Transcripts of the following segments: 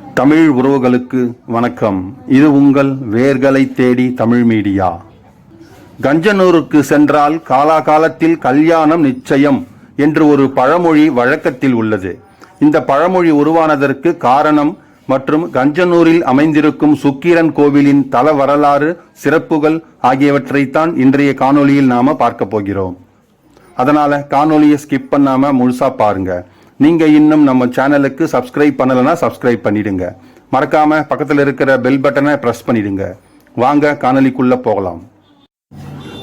தமிழ் உறவுகளுக்கு வணக்கம். இது உங்கள் வேர்களை தேடி தமிழ் மீடியா. கஞ்சனூருக்கு சென்றால் காலாகாலத்தில் கல்யாணம் நிச்சயம் என்று ஒரு பழமொழி வழக்கத்தில் உள்ளது. இந்த பழமொழி உருவானதற்கு காரணம் மற்றும் கஞ்சனூரில் அமைந்திருக்கும் சுக்கிரன் கோவிலின் தல வரலாறு சிறப்புகள் ஆகியவற்றைத்தான் இன்றைய காணொளியில் நாம பார்க்க போகிறோம். அதனால காணொலியை ஸ்கிப் பண்ணாம முழுசா பாருங்க. நீங்கள் இன்னும் நம்ம சேனலுக்கு சப்ஸ்கிரைப் பண்ணலைன்னா சப்ஸ்கிரைப் பண்ணிடுங்க. மறக்காம பக்கத்தில் இருக்கிற பெல் பட்டனை பிரஸ் பண்ணிடுங்க. வாங்க காணொலிக்குள்ளே போகலாம்.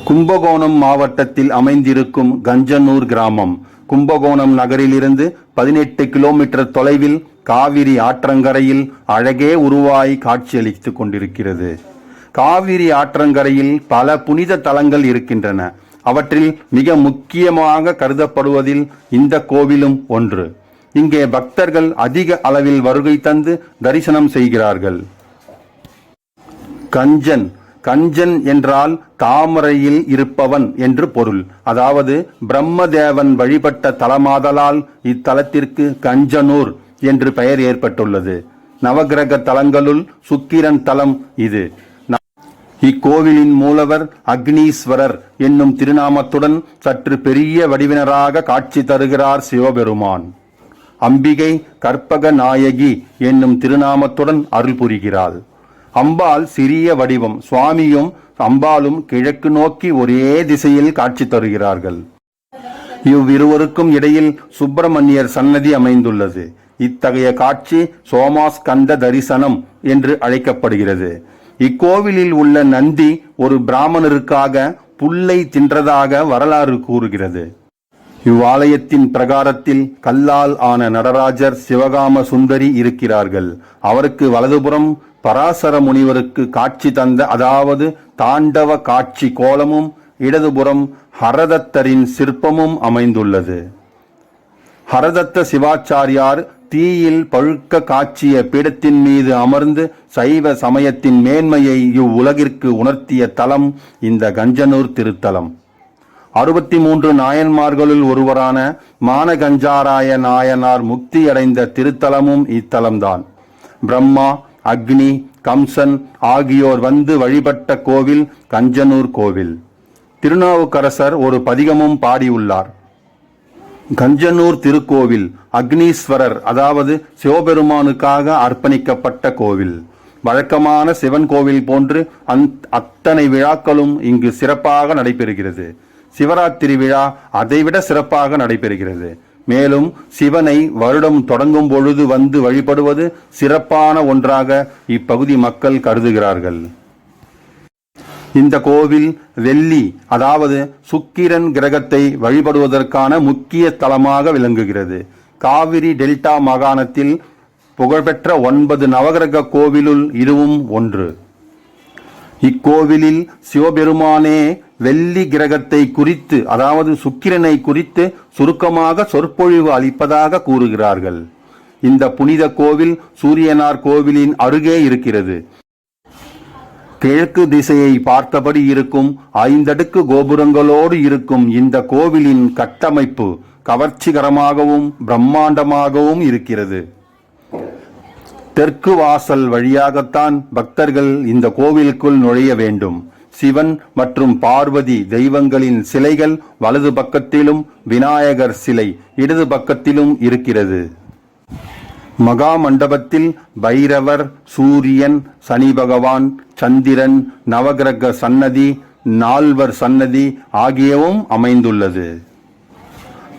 கும்பகோணம் மாவட்டத்தில் அமைந்திருக்கும் கஞ்சனூர் கிராமம். கும்பகோணம் நகரிலிருந்து பதினெட்டு கிலோமீட்டர் தொலைவில் காவிரி ஆற்றங்கரையில் அழகே உருவாய் காட்சியளித்துக் கொண்டிருக்கிறது. காவிரி ஆற்றங்கரையில் பல புனித தலங்கள் இருக்கின்றன. அவற்றில் மிக முக்கியமாக கருதப்படுவதில் இந்த கோவிலும் ஒன்று. இங்கே பக்தர்கள் அதிக அளவில் வருகை தந்து தரிசனம் செய்கிறார்கள். கஞ்சன். கஞ்சன் என்றால் தாமரையில் இருப்பவன் என்று பொருள். அதாவது பிரம்மதேவன் வழிபட்ட தலமாதலால் இத்தலத்திற்கு கஞ்சனூர் என்று பெயர் ஏற்பட்டுள்ளது. நவகிரக தலங்களுள் சுக்கிரன் தலம் இது. இக்கோவிலின் மூலவர் அக்னீஸ்வரர் என்னும் திருநாமத்துடன் சற்று பெரிய வடிவினராக காட்சி தருகிறார் சிவபெருமான். அம்பிகை கற்பக நாயகி என்னும் திருநாமத்துடன் அருள் புரிகிறாள். அம்பாள் சிறிய வடிவம் சுவாமியும் அம்பாளும் கிழக்கு நோக்கி ஒரே திசையில் காட்சி தருகிறார்கள். இவ்விருவருக்கும் இடையில் சுப்பிரமணியர் சன்னதி அமைந்துள்ளது. இத்தகைய காட்சி சோமாஸ்கந்த தரிசனம் என்று அழைக்கப்படுகிறது. இக்கோவிலில் உள்ள நந்தி ஒரு பிராமணருக்காக புல்லை தின்றதாக வரலாறு கூறுகிறது. இவ்வாலயத்தின் பிரகாரத்தில் கல்லால் ஆன நடராஜர் சிவகாம சுந்தரி இருக்கிறார்கள். அவருக்கு வலதுபுறம் பராசர முனிவருக்கு காட்சி தந்த அதாவது தாண்டவ காட்சி கோலமும் இடதுபுறம் ஹரதத்தரின் சிற்பமும் அமைந்துள்ளது. ஹரதத்த சிவாச்சாரியார் தீயில் பழுக்க காட்சிய பீடத்தின் மீது அமர்ந்து சைவ சமயத்தின் மேன்மையை இவ்வுலகிற்கு உணர்த்திய தலம் இந்த கஞ்சனூர் திருத்தலம். அறுபத்தி மூன்று நாயன்மார்களுள் ஒருவரான மானகஞ்சாராய நாயனார் முக்தியடைந்த திருத்தலமும் இத்தலம்தான். பிரம்மா அக்னி கம்சன் ஆகியோர் வந்து வழிபட்ட கோவில் கஞ்சனூர் கோவில். திருநாவுக்கரசர் ஒரு பதிகமும் பாடியுள்ளார். கஞ்சனூர் திருக்கோவில் அக்னீஸ்வரர் அதாவது சிவபெருமானுக்காக அர்ப்பணிக்கப்பட்ட கோவில். வழக்கமான சிவன் கோவில் போன்று அந் அத்தனை விழாக்களும் இங்கு சிறப்பாக நடைபெறுகிறது. சிவராத்திரி விழா அதைவிட சிறப்பாக நடைபெறுகிறது. மேலும் சிவனை வருடம் தொடங்கும் பொழுது வந்து வழிபடுவது சிறப்பான ஒன்றாக இப்பகுதி மக்கள் கருதுகிறார்கள். இந்த கோவில் வெள்ளி அதாவது சுக்கிரன் கிரகத்தை வழிபடுவதற்கான முக்கிய தலமாக விளங்குகிறது. காவிரி டெல்டா மாகாணத்தில் புகழ்பெற்ற ஒன்பது நவகிரக கோவிலுள் இதுவும் ஒன்று. இக்கோவிலில் சிவபெருமானே வெள்ளி கிரகத்தை குறித்து அதாவது சுக்கிரனை குறித்து சுருக்கமாக சொற்பொழிவு அளிப்பதாக கூறுகிறார்கள். இந்த புனித கோவில் சூரியனார் கோவிலின் அருகே இருக்கிறது. கிழக்கு திசையை பார்த்தபடி இருக்கும் ஐந்தடுக்கு கோபுரங்களோடு இருக்கும் இந்த கோவிலின் கட்டமைப்பு கவர்ச்சிகரமாகவும் பிரம்மாண்டமாகவும் இருக்கிறது. தெற்கு வாசல் வழியாகத்தான் பக்தர்கள் இந்த கோவிலுக்குள் நுழைய வேண்டும். சிவன் மற்றும் பார்வதி தெய்வங்களின் சிலைகள் வலது பக்கத்திலும் விநாயகர் சிலை இடது பக்கத்திலும் இருக்கிறது. மகா மண்டபத்தில் பைரவர் சூரியன் சனி பகவான் சந்திரன் நவகிரக சன்னதி நால்வர் சன்னதி ஆகியவும் அமைந்துள்ளது.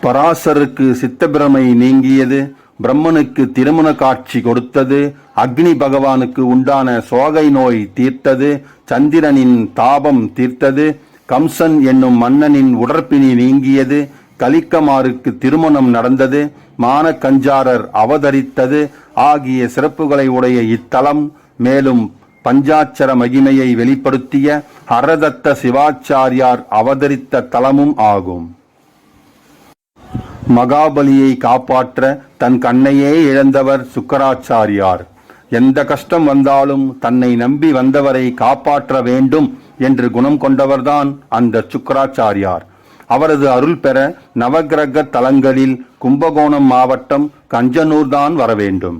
பராசருக்கு சித்தபிரமை நீங்கியது பிரம்மனுக்கு திருமண காட்சி கொடுத்தது அக்னி பகவானுக்கு உண்டான சோகை நோய் தீர்த்தது சந்திரனின் தாபம் தீர்த்தது கம்சன் என்னும் மன்னனின் உடற்பிணி நீங்கியது கலிக்கமாருக்கு திருமணம் நடந்தது மானக்கஞ்சாரர் அவதரித்தது. ஆகிய சிறப்புகளை உடைய இத்தலம் மேலும் பஞ்சாட்சர மகிமையை வெளிப்படுத்திய ஹரதத்த சிவாச்சாரியார் அவதரித்த தலமும் ஆகும். மகாபலியை காப்பாற்ற தன் கண்ணையே இழந்தவர் சுக்கராச்சாரியார். எந்த கஷ்டம் வந்தாலும் தன்னை நம்பி வந்தவரை காப்பாற்ற வேண்டும் என்று குணம் கொண்டவர்தான் அந்த சுக்கராச்சாரியார். அவரது அருள் பெற நவக்கிரக தலங்களில் கும்பகோணம் மாவட்டம் கஞ்சனூர் தான் வர வேண்டும்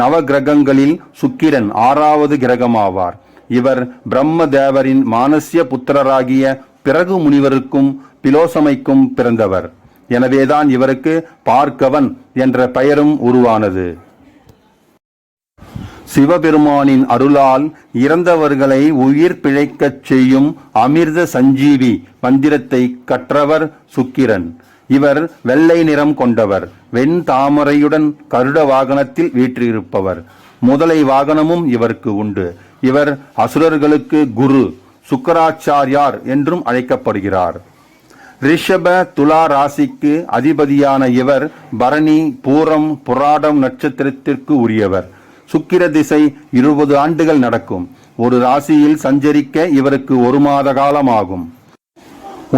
நவகிரகங்களில் சுக்கிரன் ஆறாவது கிரகமாவார். இவர் பிரம்ம தேவரின் மானசிய புத்திரராகிய பிறகு முனிவருக்கும் பிலோசமைக்கும் பிறந்தவர். எனவேதான் இவருக்கு பார்க்கவன் என்ற பெயரும் உருவானது. சிவபெருமானின் அருளால் இறந்தவர்களை உயிர் பிழைக்கச் செய்யும் அமிர்த சஞ்சீவி மந்திரத்தை கற்றவர் சுக்கிரன். இவர் வெள்ளை நிறம் கொண்டவர். வெண் தாமரையுடன் கருட வாகனத்தில் வீற்றிருப்பவர். முதலை வாகனமும் இவருக்கு உண்டு. இவர் அசுரர்களுக்கு குரு சுக்கராச்சாரியார் என்றும் அழைக்கப்படுகிறார். ரிஷப துலா ராசிக்கு அதிபதியான இவர் பரணி பூரம் புராடம் நட்சத்திரத்திற்கு உரியவர். சுக்கிர திசை இருபது ஆண்டுகள் நடக்கும். ஒரு ராசியில் சஞ்சரிக்க இவருக்கு ஒரு மாத காலம் ஆகும்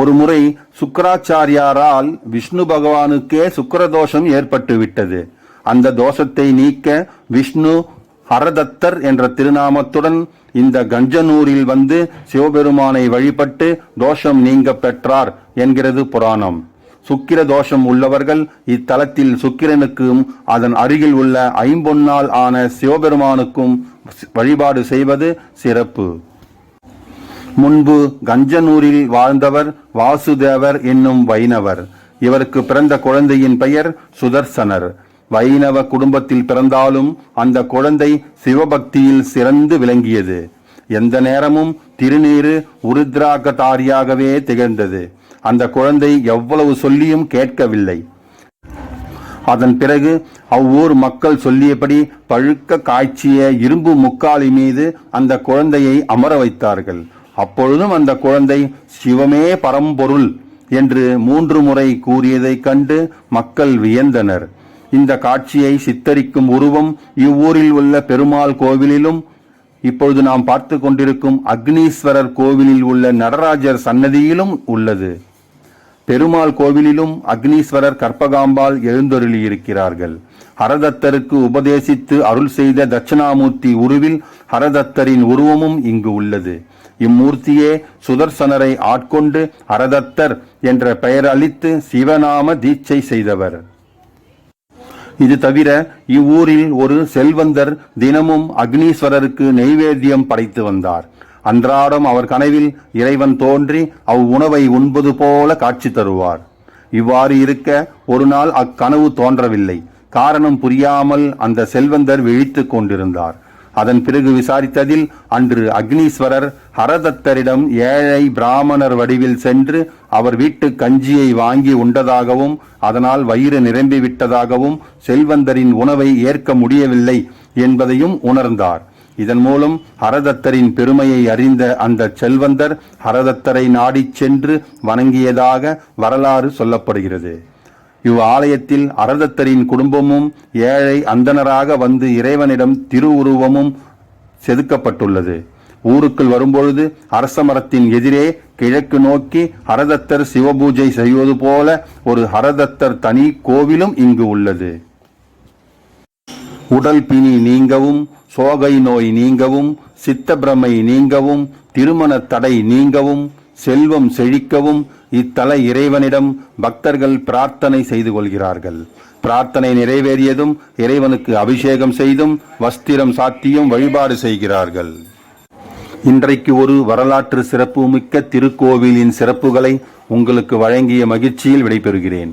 ஒரு முறை சுக்கராச்சாரியாரால் விஷ்ணு பகவானுக்கே சுக்கரதோஷம் ஏற்பட்டுவிட்டது. அந்த தோஷத்தை நீக்க விஷ்ணு ஹரதத்தர் என்ற திருநாமத்துடன் இந்த கஞ்சனூரில் வந்து சிவபெருமானை வழிபட்டு தோஷம் நீங்க பெற்றார் என்கிறது புராணம். சுக்கிர தோஷம் உள்ளவர்கள் இத்தலத்தில் சுக்கிரனுக்கும் அதன் அருகில் உள்ள ஐம்பொன்னால் ஆன சிவபெருமானுக்கும் வழிபாடு செய்வது சிறப்பு. முன்பு கஞ்சனூரில் வாழ்ந்தவர் வாசுதேவர் என்னும் வைணவர். இவருக்கு பிறந்த குழந்தையின் பெயர் சுதர்சனர். வைணவ குடும்பத்தில் பிறந்தாலும் அந்த குழந்தை சிவபக்தியில் சிறந்து விளங்கியது. எந்த நேரமும் திருநீரு உருத்ராகதாரியாகவே திகழ்ந்தது. அந்த குழந்தை எவ்வளவு சொல்லியும் கேட்கவில்லை. அதன் பிறகு அவ்வூர் மக்கள் சொல்லியபடி பழுக்க காய்ச்சிய இரும்பு முக்காலி மீது அந்த குழந்தையை அமர வைத்தார்கள். அப்பொழுதும் அந்த குழந்தை சிவமே பரம்பொருள் என்று மூன்று முறை கூறியதைக் கண்டு மக்கள் வியந்தனர். இந்த காட்சியை சித்தரிக்கும் உருவம் இவ்வூரில் உள்ள பெருமாள் கோவிலிலும் இப்பொழுது நாம் பார்த்து கொண்டிருக்கும் அக்னீஸ்வரர் கோவிலில் உள்ள நடராஜர் சன்னதியிலும் உள்ளது. பெருமாள் கோவிலிலும் அக்னீஸ்வரர் கற்பகாம்பாள் எழுந்தொருளியிருக்கிறார்கள். ஹரதத்தருக்கு உபதேசித்து அருள் செய்த தட்சிணாமூர்த்தி உருவில் ஹரதத்தரின் உருவமும் இங்கு உள்ளது. இம்மூர்த்தியே சுதர்சனரை ஆட்கொண்டு ஹரதத்தர் என்ற பெயர் அளித்து சிவநாம தீட்சை செய்தவர். இது தவிர இவ்வூரில் ஒரு செல்வந்தர் தினமும் அக்னீஸ்வரருக்கு நெய்வேத்தியம் படைத்து வந்தார். அன்றாடம் அவர் கனவில் இறைவன் தோன்றி அவ் உணவை உண்பது போல காட்சி தருவார். இவ்வாறு இருக்க ஒரு நாள் அக்கனவு தோன்றவில்லை. காரணம் புரியாமல் அந்த செல்வந்தர் விழித்துக் கொண்டிருந்தார். அதன் பிறகு விசாரித்ததில் அன்று அக்னீஸ்வரர் ஹரதத்தரிடம் ஏழை பிராமணர் வடிவில் சென்று அவர் வீட்டு கஞ்சியை வாங்கி உண்டதாகவும் அதனால் வயிறு நிரம்பி விட்டதாகவும் செல்வந்தரின் உணவை ஏற்க முடியவில்லை என்பதையும் உணர்ந்தார். இதன் மூலம் ஹரதத்தரின் பெருமையை அறிந்த அந்த செல்வந்தர் ஹரதத்தரை நாடிச் சென்று வணங்கியதாக வரலாறு சொல்லப்படுகிறது. இவ் ஆலயத்தில் அரதத்தரின் குடும்பமும் ஏழை அந்தணராக வந்து இறைவனிடம் திருவுருவமும் செதுக்கப்பட்டுள்ளது. ஊருக்குள் வரும்பொழுது அரச மரத்தின் எதிரே கிழக்கு நோக்கி ஹரதத்தர் சிவபூஜை செய்வது போல ஒரு ஹரதத்தர் தனி கோவிலும் இங்கு உள்ளது. உடல் பிணி நீங்கவும் சோகை நோய் நீங்கவும் சித்தப்பிரமை நீங்கவும் திருமண தடை நீங்கவும் செல்வம் செழிக்கவும் இத்தல இறைவனிடம் பக்தர்கள் பிரார்த்தனை செய்து கொள்கிறார்கள். பிரார்த்தனை நிறைவேறியதும் இறைவனுக்கு அபிஷேகம் செய்தும் வஸ்திரம் சாத்தியும் வழிபாடு செய்கிறார்கள். இன்றைக்கு ஒரு வரலாற்று சிறப்புமிக்க திருக்கோவிலின் சிறப்புகளை உங்களுக்கு வழங்கிய மகிழ்ச்சியில் விடைபெறுகிறேன்.